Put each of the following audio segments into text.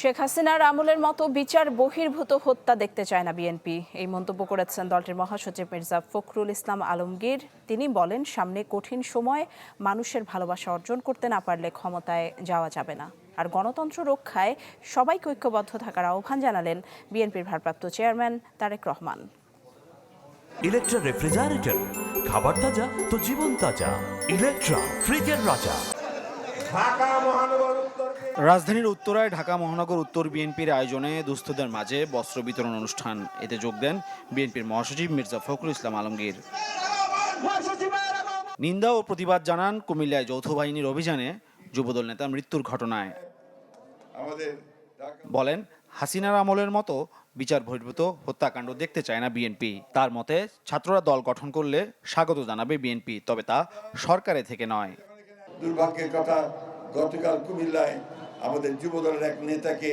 শেখ হাসিনার আমলের মতো বিচার বহির্ভূত হত্যা দেখতে চায় না বিএনপি। এই মন্তব্য করেছেন দলটির মহাসচিব মির্জা ফখরুল ইসলাম আলমগীর। তিনি বলেন, সামনে কঠিন সময়, মানুষের ভালোবাসা অর্জন করতে না পারলে ক্ষমতায় যাওয়া যাবে না। আর গণতন্ত্র রক্ষায় সবাইকে ঐক্যবদ্ধ থাকার আহ্বান জানালেন বিএনপির ভারপ্রাপ্ত chairman Tarique Rahman. Electra refrigerator, খাবার তাজা তো জীবন তাজা। ইলেকট্রা, ফ্রিজের রাজা। রাজধানীর উত্তরায় ঢাকা মহানগর উত্তর বিএনপির আয়োজনে দুস্থদের মাঝে বস্ত্র বিতরণ অনুষ্ঠান। এতে যোগ দেন বিএনপির মহাসচিব মির্জা ফখরুল ইসলাম আলমগীর। নিন্দা ও প্রতিবাদ জানান কুমিল্লায় যৌথ বাহিনীর অভিযানে যুবদল নেতা মৃত্যুর ঘটনায়। বলেন হাসিনার আমলের মতো বিচার বহির্ভূত হত্যাকাণ্ড দেখতে চায় না বিএনপি। তার মতে ছাত্ররা দল গঠন করলে স্বাগত জানাবে বিএনপি তবে তা সরকারে থেকে নয়। দুর্ভাগ্যের কথা গতকাল কুমিল্লায় আমাদের যুবদলের এক নেতাকে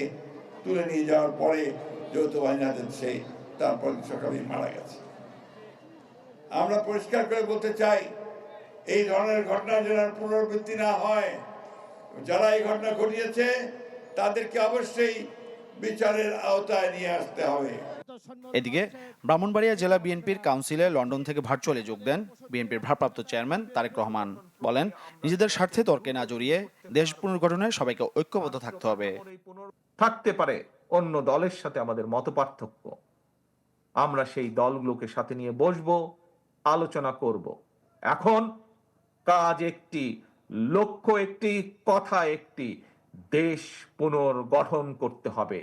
তুলে নিয়ে যাওয়ার পরে যৌথ বাহিনী হাতে সে, তারপর সকালে মারা গেছে। আমরা পরিষ্কার করে বলতে চাই, এই ধরনের ঘটনা যেন পুনরাবৃত্তি না হয়, যারা এই ঘটনা ঘটিয়েছে, তাদেরকে অবশ্যই বিচারের আওতায় নিয়ে আসতে হবে। এদিকে ব্রাহ্মণবাড়িয়া জেলা বিএনপির কাউন্সিলে লন্ডন থেকে ভার্চুয়ালি যোগ দেন বিএনপির ভারপ্রাপ্ত চেয়ারম্যান তারেক রহমান। বলেন নিজেদের স্বার্থে তর্কে না জড়িয়ে দেশ পুনর্গঠনে সবাইকে ঐক্যবদ্ধ থাকতে হবে। থাকতে পারে অন্য দলের সাথে আমাদের মত পার্থক্য। আমরা সেই দলগুলোকে সাথে নিয়ে বসবো আলোচনা করব। এখন কাজ একটি লক্ষ্য একটি কথা একটি দেশ পুনর্গঠন করতে হবে।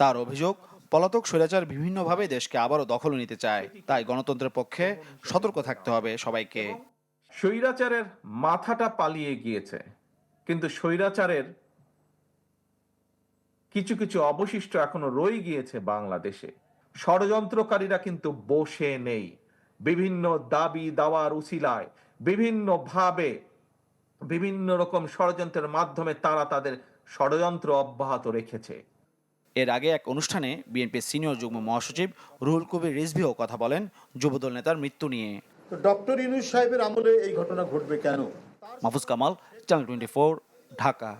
তার অভিযোগ পলাতক স্বৈরাচার বিভিন্নভাবে দেশকে আবারও দখল নিতে চায়। তাই গণতন্ত্রের পক্ষে সতর্ক থাকতে হবে সবাইকে। স্বৈরাচারের মাথাটা পালিয়ে গিয়েছে। কিন্তু স্বৈরাচারের কিছু কিছু অবশিষ্ট এখনও রয়ে গিয়েছে বাংলাদেশে। ষড়যন্ত্রকারীরা কিন্তু বসে নেই। বিভিন্ন দাবি, দাওয়ার উসিলায় বিভিন্ন ভাবে বিভিন্ন রকম ষড়যন্ত্রের মাধ্যমে তারা তাদের ষড়যন্ত্র অব্যাহত রেখেছে। এর আগে এক অনুষ্ঠানে বিএনপির সিনিয়র যুগ্ম মহাসচিব রুহুল কবির রিজভিও কথা বলেন যুবদল নেতার মৃত্যু নিয়ে। তো ডক্টর ইউনুস সাহেবের আমলে এই ঘটনা ঘটবে কেন? Mahfuz Kamal channel twenty Dhaka.